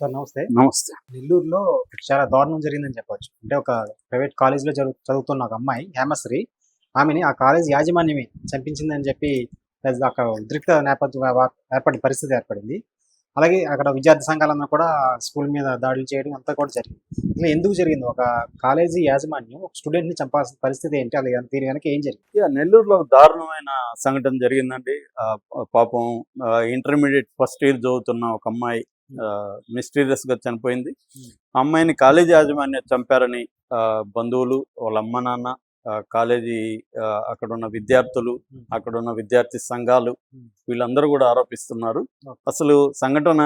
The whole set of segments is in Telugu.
సార్ నమస్తే. నమస్తే. నెల్లూరులో చాలా దారుణం జరిగిందని చెప్పొచ్చు. అంటే ఒక ప్రైవేట్ కాలేజీలో జరుగు చదువుతున్న ఒక అమ్మాయి హేమశ్రీ. ఆమెని ఆ కాలేజ్ యాజమాన్యమే చంపించిందని చెప్పి పెద్ద అక్కడ ఉద్రిక్త నేపథ్యం ఏర్పడిన పరిస్థితి ఏర్పడింది. అలాగే అక్కడ విద్యార్థి సంఘాలన్నా కూడా స్కూల్ మీద దాడులు చేయడం అంతా కూడా జరిగింది. ఇలా ఎందుకు జరిగింది? ఒక కాలేజీ యాజమాన్యం ఒక స్టూడెంట్ని చంపాల్సిన పరిస్థితి ఏంటి? అలాగే దీని వెనక ఏం జరిగింది? ఇక నెల్లూరులో ఒక దారుణమైన సంఘటన జరిగిందండి. ఆ, పాపం ఇంటర్మీడియట్ ఫస్ట్ ఇయర్ చదువుతున్న ఒక అమ్మాయి మిస్టీరియస్గా చనిపోయింది అమ్మాయిని కాలేజీ యాజమాన్యం చంపారని ఆ, బంధువులు వాళ్ళ అమ్మ నాన్న కాలేజీ అక్కడ ఉన్న విద్యార్థులు. అక్కడ ఉన్న విద్యార్థి సంఘాలు. వీళ్ళందరూ కూడా ఆరోపిస్తున్నారు. అసలు సంఘటన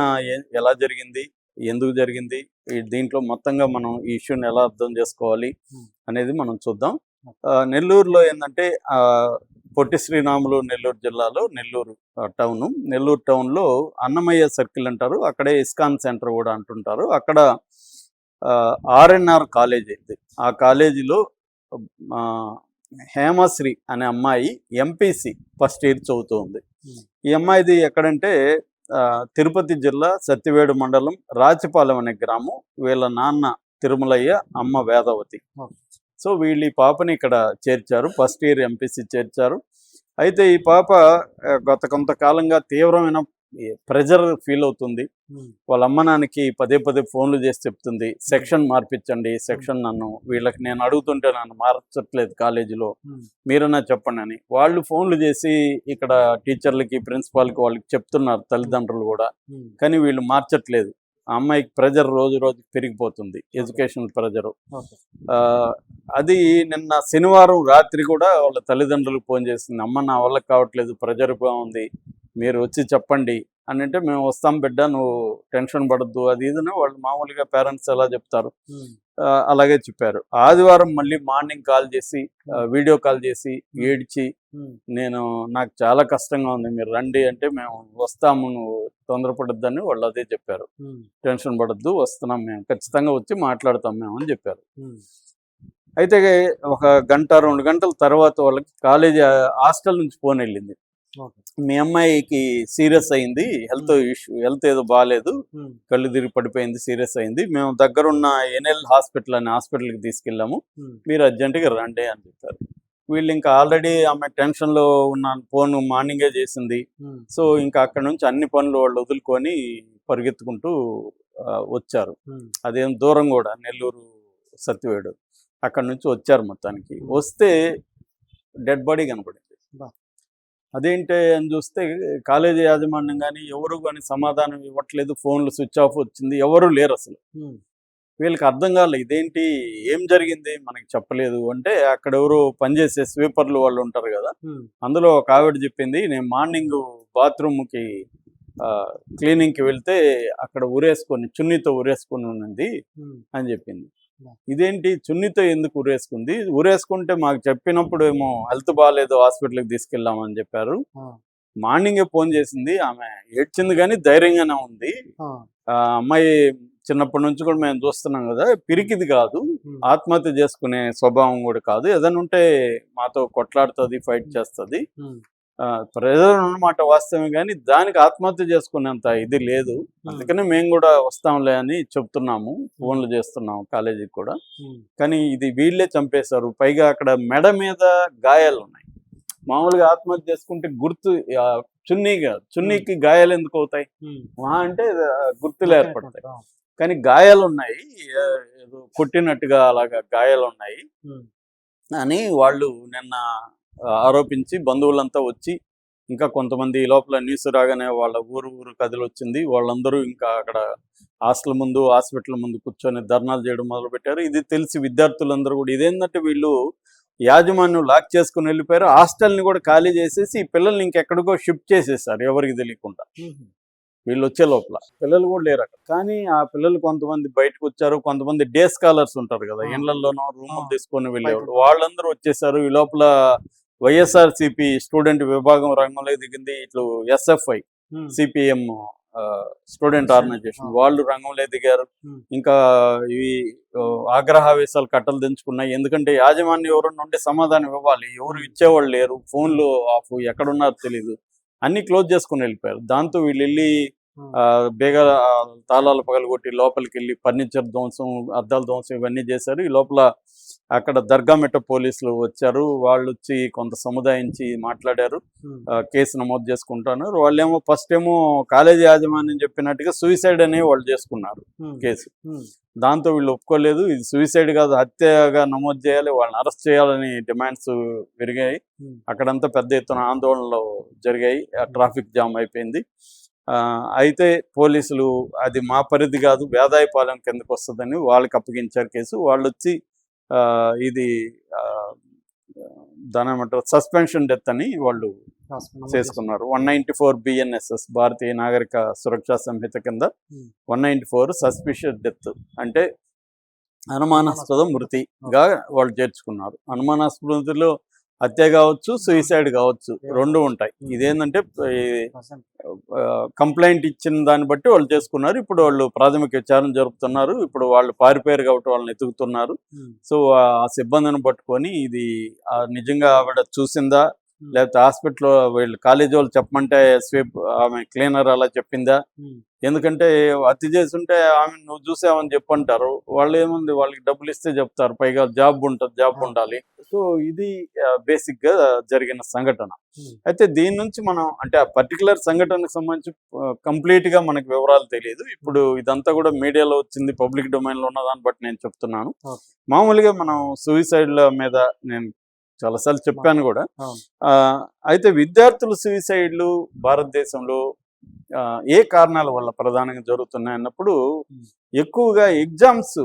ఎలా జరిగింది ఎందుకు జరిగింది దీంట్లో మొత్తంగా మనం ఈ ఇష్యూని ఎలా అర్థం చేసుకోవాలి. అనేది మనం చూద్దాం నెల్లూరులో ఏంటంటే ఆ, పొట్టి శ్రీరాములు నెల్లూరు జిల్లాలో నెల్లూరు టౌను. నెల్లూరు టౌన్లో అన్నమయ్య సర్కిల్ అంటారు. అక్కడే ఇస్కాన్ సెంటర్ కూడా అంటుంటారు. అక్కడ ఆర్ఎన్ఆర్ కాలేజ్ ఇది ఆ కాలేజీలో ఆ, హేమశ్రీ అనే అమ్మాయి ఎంపీసీ ఫస్ట్ ఇయర్ చదువుతుంది. ఈ అమ్మాయిది ఎక్కడంటే ఆ, తిరుపతి జిల్లా సత్యవేడు మండలం రాచిపాలెం అనే గ్రామం. వీళ్ళ నాన్న తిరుమలయ్య అమ్మ వేదవతి. సో వీళ్ళు ఈ పాపని ఇక్కడ చేర్చారు. ఫస్ట్ ఇయర్ ఎంపీసీ చేర్చారు. అయితే ఈ పాప గత కొంతకాలంగా తీవ్రమైన ప్రెజర్ ఫీల్ అవుతుంది. వాళ్ళ అమ్మ నాన్నకి పదే పదే ఫోన్లు చేసి చెప్తుంది సెక్షన్ మార్పించండి సెక్షన్ నన్ను వీళ్ళకి నేను అడుగుతుంటే నన్ను మార్చట్లేదు కాలేజీలో. మీరన్నా చెప్పండి అని. వాళ్ళు ఫోన్లు చేసి ఇక్కడ టీచర్లకి ప్రిన్సిపాల్కి వాళ్ళకి చెప్తున్నారు తల్లిదండ్రులు కూడా. కానీ వీళ్ళు మార్చట్లేదు. ఆ అమ్మాయికి ప్రెజర్ రోజు రోజు పెరిగిపోతుంది ఎడ్యుకేషనల్ ప్రెజర్. అది నిన్న శనివారం రాత్రి కూడా వాళ్ళ తల్లిదండ్రులకు ఫోన్ చేసింది అమ్మ నా వల్ల కావట్లేదు ప్రెజర్ ఉంది మీరు వచ్చి చెప్పండి అని అంటే మేము వస్తాం బిడ్డ నువ్వు టెన్షన్ పడద్దు అది ఇదని వాళ్ళు మామూలుగా పేరెంట్స్ ఎలా చెప్తారు అలాగే చెప్పారు. ఆదివారం మళ్ళీ మార్నింగ్ కాల్ చేసి వీడియో కాల్ చేసి ఏడ్చి నేను నాకు చాలా కష్టంగా ఉంది మీరు రండి అంటే మేము వస్తాము నువ్వు తొందరపడద్దని వాళ్ళు అదే చెప్పారు. టెన్షన్ పడద్దు వస్తున్నాం మేము. ఖచ్చితంగా వచ్చి మాట్లాడతాం మేము అని చెప్పారు. అయితే ఒక గంట రెండు గంటల తర్వాత వాళ్ళకి కాలేజీ హాస్టల్ నుంచి ఫోన్ వెళ్ళింది. మీ అమ్మాయికి సీరియస్ అయింది హెల్త్ ఇష్యూ హెల్త్ ఏదో బాగాలేదు కళ్ళు తిరిగి పడిపోయింది సీరియస్ అయింది. మేము దగ్గరున్న ఎన్ఎల్ హాస్పిటల్ అనే హాస్పిటల్కి తీసుకెళ్ళాము. మీరు అర్జెంటుగా రండి అని చెప్పారు. వీళ్ళు ఇంకా ఆల్రెడీ ఆమె టెన్షన్లో ఉన్న ఫోన్ మార్నింగే చేసింది. సో ఇంకా అక్కడ నుంచి అన్ని పనులు వాళ్ళు వదులుకొని పరిగెత్తుకుంటూ వచ్చారు. అదేం దూరం కూడా నెల్లూరు సత్యవేడు. అక్కడ నుంచి వచ్చారు మొత్తానికి. వస్తే డెడ్ బాడీ కనపడింది. అదేంటి అని చూస్తే కాలేజీ యాజమాన్యం కానీ ఎవరు కానీ సమాధానం ఇవ్వట్లేదు. ఫోన్లు స్విచ్ ఆఫ్ వచ్చింది. ఎవరు లేరు అసలు. వీళ్ళకి అర్థం కాలే ఇదేంటి? ఏం జరిగింది? మనకి చెప్పలేదు. అంటే అక్కడ ఎవరు పనిచేసే స్వీపర్లు వాళ్ళు ఉంటారు కదా అందులో ఒక ఆవిడ చెప్పింది నేను మార్నింగ్ బాత్రూమ్కి క్లీనింగ్కి వెళ్తే అక్కడ ఉరేసుకొని చున్నీతో ఉరేసుకొని ఉన్నది అని చెప్పింది. ఇదేంటి? చున్నీతో ఎందుకు ఉరేసుకుంది ఉరేసుకుంటే మాకు చెప్పినప్పుడు ఏమో హెల్త్ బాగాలేదు హాస్పిటల్కి తీసుకెళ్ళామని చెప్పారు. మార్నింగే ఫోన్ చేసింది ఆమె ఏడ్చింది కానీ ధైర్యంగానే ఉంది. ఆ అమ్మాయి చిన్నప్పటి నుంచి కూడా మేము చూస్తున్నాం కదా పిరికిది కాదు. ఆత్మహత్య చేసుకునే స్వభావం కూడా కాదు. ఏదైనా ఉంటే మాతో కొట్లాడుతుంది ఫైట్ చేస్తుంది. ప్రెజర్ అన్నమాట వాస్తవమే కానీ దానికి ఆత్మహత్య చేసుకునేంత ఇది లేదు. అందుకని మేము కూడా వస్తాంలే అని చెప్తున్నాము. ఫోన్లు చేస్తున్నాము కాలేజీకి కూడా. కానీ ఇది వీళ్ళే చంపేశారు. పైగా అక్కడ మెడ మీద గాయాలు ఉన్నాయి. మామూలుగా ఆత్మహత్య చేసుకుంటే గుర్తు చున్నీగా చున్నీకి గాయాలు ఎందుకు అవుతాయి? మహా అంటే గుర్తులు ఏర్పడతాయి. కానీ గాయాలు ఉన్నాయి ఏదో కొట్టినట్టుగా అలాగా గాయాలు ఉన్నాయి అని వాళ్ళు నిన్న ఆరోపించి బంధువులంతా వచ్చి ఇంకా కొంతమంది ఈ లోపల న్యూస్ రాగానే వాళ్ళ ఊరు ఊరు కదిలి వచ్చింది వాళ్ళందరూ ఇంకా అక్కడ హాస్టల్ ముందు హాస్పిటల్ ముందు కూర్చొని ధర్నాలు చేయడం మొదలుపెట్టారు. ఇది తెలిసి విద్యార్థులందరూ కూడా ఇదేంటంటే వీళ్ళు యాజమాన్యం లాక్ చేసుకుని వెళ్ళిపోయారు. హాస్టల్ని కూడా ఖాళీ చేసేసి ఈ పిల్లల్ని ఇంకెక్కడికో షిఫ్ట్ చేసేసారు ఎవరికి తెలియకుండా. వీళ్ళు వచ్చే లోపల పిల్లలు కూడా లేరు అక్కడ కానీ ఆ పిల్లలు కొంతమంది బయటకు వచ్చారు కొంతమంది డే స్కాలర్స్ ఉంటారు కదా. ఇళ్ళలోనో రూములు ఆ. తీసుకొని వెళ్ళేవాళ్ళు. వాళ్ళందరూ వచ్చేసారు ఈ లోపల వైఎస్ఆర్ సిపి స్టూడెంట్ విభాగం రంగంలో దిగింది ఇట్లు ఎస్ఎఫ్ఐ సిపిఎం స్టూడెంట్ ఆర్గనైజేషన్. వాళ్ళు రంగంలో దిగారు. ఇంకా ఇవి ఆగ్రహావేశాలు కట్టలు దించుకున్నాయి ఎందుకంటే యాజమాన్యం ఎవరు నుండి సమాధానం ఇవ్వాలి ఎవరు ఇచ్చేవాళ్ళు లేరు ఫోన్లు ఆఫ్ ఎక్కడున్నారో తెలియదు అన్ని క్లోజ్ చేసుకుని వెళ్ళిపోయారు. దాంతో వీళ్ళు వెళ్ళి బేగ తాళాలు పగలగొట్టి లోపలికి వెళ్ళి ఫర్నిచర్ ధ్వంసం అద్దాల ధ్వంసం ఇవన్నీ చేశారు. ఈ లోపల అక్కడ దర్గా మెట్ట పోలీసులు వచ్చారు. వాళ్ళు వచ్చి కొంత సముదాయించి మాట్లాడారు. కేసు నమోదు చేసుకుంటున్నారు. వాళ్ళేమో ఫస్ట్ ఏమో కాలేజీ యాజమాన్యం చెప్పినట్టుగా సూసైడ్ అని వాళ్ళు చేసుకున్నారు కేసు. దాంతో వీళ్ళు ఒప్పుకోలేదు. ఇది సూసైడ్ కాదు హత్యగా నమోదు చేయాలి వాళ్ళని అరెస్ట్ చేయాలని డిమాండ్స్ పెరిగాయి. అక్కడంతా పెద్ద ఎత్తున ఆందోళనలు జరిగాయి. ట్రాఫిక్ జామ్ అయిపోయింది. అయితే పోలీసులు అది మా పరిధి కాదు వేదాయపాలెం కిందకు వస్తుందని వాళ్ళకి అప్పగించారు కేసు. వాళ్ళు వచ్చి ఇది ఆ, దాని ఏమంటారు సస్పెన్షన్ డెత్ అని వాళ్ళు చేసుకున్నారు. One ninety four BNSS Bharatiya Nagarik Suraksha Sanhita కింద. One ninety four suspicious death అంటే అనుమానాస్పద మృతిగా వాళ్ళు చేర్చుకున్నారు. అనుమానాస్పదలో హత్య కావచ్చు సూసైడ్ కావచ్చు రెండు ఉంటాయి. ఇదేంటంటే కంప్లైంట్ ఇచ్చిన దాన్ని బట్టి వాళ్ళు చేసుకున్నారు. ఇప్పుడు వాళ్ళు ప్రాథమిక విచారణ జరుపుతున్నారు. ఇప్పుడు వాళ్ళు పారిపోయారు కాబట్టి వాళ్ళని ఎతుకుతున్నారు సో ఆ సిబ్బందిని పట్టుకొని ఇది నిజంగా ఆవిడ చూసిందా? లేకపోతే హాస్పిటల్లో వీళ్ళు కాలేజీ వాళ్ళు చెప్పమంటే స్వీప్ ఆమె క్లీనర్ అలా చెప్పిందా? ఎందుకంటే హత్య చేస్తుంటే ఆమె నువ్వు చూసావని చెప్పంటారు. వాళ్ళు ఏముంది? వాళ్ళకి డబ్బులు ఇస్తే చెప్తారు. పైగా జాబ్ ఉంటుంది జాబ్. ఉండాలి. సో ఇది బేసిక్గా జరిగిన సంఘటన. అయితే దీని నుంచి మనం అంటే ఆ పర్టికులర్ సంఘటనకు సంబంధించి కంప్లీట్గా మనకు వివరాలు తెలియదు. ఇప్పుడు ఇదంతా కూడా మీడియాలో వచ్చింది పబ్లిక్ డొమైన్లో ఉన్న దాన్ని బట్టి నేను చెప్తున్నాను. మామూలుగా మనం సూసైడ్ల మీద నేను చాలాసార్లు చెప్పాను కూడా అయితే విద్యార్థుల సూసైడ్లు భారతదేశంలో ఏ కారణాల వల్ల ప్రధానంగా జరుగుతున్నాయి అన్నప్పుడు. ఎక్కువగా ఎగ్జామ్స్.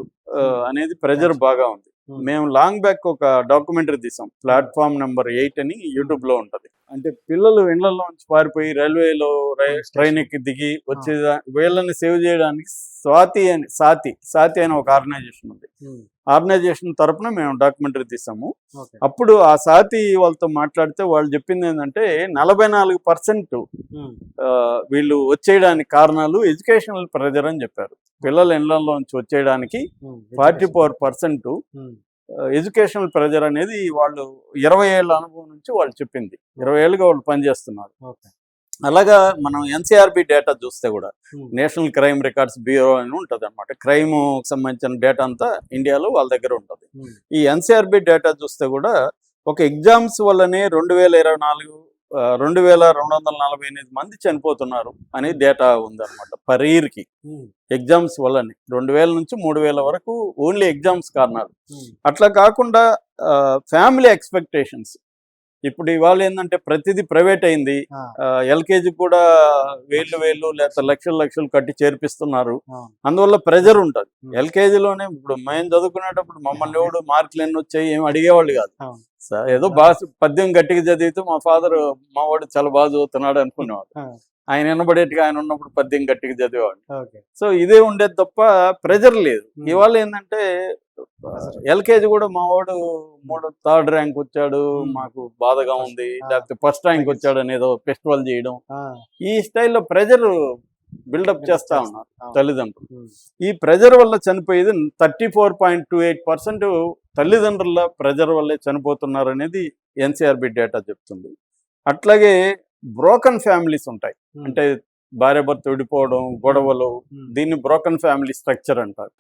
అనేది ప్రెజర్ బాగా ఉంది. మేము లాంగ్ బ్యాక్ ఒక డాక్యుమెంటరీ తీసాం ప్లాట్ఫామ్ నెంబర్ ఎయిట్ అని యూట్యూబ్లో ఉంటది అంటే పిల్లలు ఇళ్ళలో నుంచి పారిపోయి రైల్వేలో. ట్రైన్ ఎక్కి దిగి వచ్చే వీళ్ళని సేవ్ చేయడానికి స్వాతి అని సాతి సాతి అని ఒక ఆర్గనైజేషన్ ఉంది. ఆర్గనైజేషన్ తరపున మేము డాక్యుమెంటరీ తీసాము. అప్పుడు ఆ సాతి వాళ్ళతో మాట్లాడితే వాళ్ళు చెప్పింది ఏంటంటే నలభై నాలుగు పర్సెంట్ వీళ్ళు వచ్చేయడానికి కారణాలు ఎడ్యుకేషనల్ ప్రెజర్ అని చెప్పారు. పిల్లల ఇళ్ళలో నుంచి వచ్చేయడానికి forty four percent educational pressure అనేది వాళ్ళు ఇరవై ఏళ్ళ అనుభవం నుంచి వాళ్ళు చెప్పింది. ఇరవై ఏళ్ళుగా వాళ్ళు పనిచేస్తున్నారు. అలాగా మనం ఎన్సీఆర్బి డేటా చూస్తే కూడా నేషనల్ క్రైమ్ రికార్డ్స్ బ్యూరో అని ఉంటుంది అనమాట క్రైమ్ సంబంధించిన డేటా అంతా ఇండియాలో వాళ్ళ దగ్గర ఉంటుంది. ఈ ఎన్సీఆర్బి డేటా చూస్తే కూడా ఒక ఎగ్జామ్స్ వల్లనే రెండు వేల ఇరవై నాలుగు రెండు వేల రెండు వందల నలభై ఎనిమిది మంది చనిపోతున్నారు అనే డేటా ఉందన్నమాట పర్ ఇయర్కి ఎగ్జామ్స్ వల్లనే రెండు వేల నుంచి మూడు వేల వరకు ఓన్లీ ఎగ్జామ్స్ కారణాలు అట్లా కాకుండా ఫ్యామిలీ ఎక్స్పెక్టేషన్స్ ఇప్పుడు ఇవాళ ఏంటంటే ప్రతిదీ ప్రైవేట్ అయింది. ఎల్కేజీ కూడా వేలు వేలు లేకపోతే లక్షలు లక్షలు కట్టి చేర్పిస్తున్నారు. అందువల్ల ప్రెజర్ ఉంటుంది. ఎల్కేజీలోనే ఇప్పుడు మేము చదువుకునేటప్పుడు మమ్మల్ని ఎవడు మార్కులు ఎన్ని వచ్చాయి ఏమి అడిగేవాళ్ళు కాదు. ఏదో బాగా పద్యం గట్టిగా చదివితే మా ఫాదర్ మా వాడు చాలా బాగా చదువుతున్నాడు అనుకునేవాడు. ఆయన వినబడేట్టుగా ఆయన ఉన్నప్పుడు పద్యం గట్టిగా చదివేవాడు. సో ఇదే ఉండేది తప్ప ప్రెజర్ లేదు. ఇవాళ ఏంటంటే ఎల్కేజీ కూడా మా వాడు మూడు థర్డ్ ర్యాంక్ వచ్చాడు. మాకు బాధగా ఉంది. లేకపోతే ఫస్ట్ ర్యాంక్ వచ్చాడు అనేదో ఫెస్టివల్ చేయడం. ఈ స్టైల్లో ప్రెజర్ బిల్డప్ చేస్తా ఉన్నారు తల్లిదండ్రులు. ఈ ప్రెజర్ వల్ల చనిపోయేది thirty four point two eight percent తల్లిదండ్రుల ప్రెజర్ వల్లే చనిపోతున్నారు అనేది ఎన్సీఆర్బి డేటా చెప్తుంది. అట్లాగే బ్రోకన్ ఫ్యామిలీస్ ఉంటాయి. అంటే భార్య భర్త విడిపోవడం గొడవలు దీన్ని బ్రోకన్ ఫ్యామిలీ స్ట్రక్చర్ అంటారు.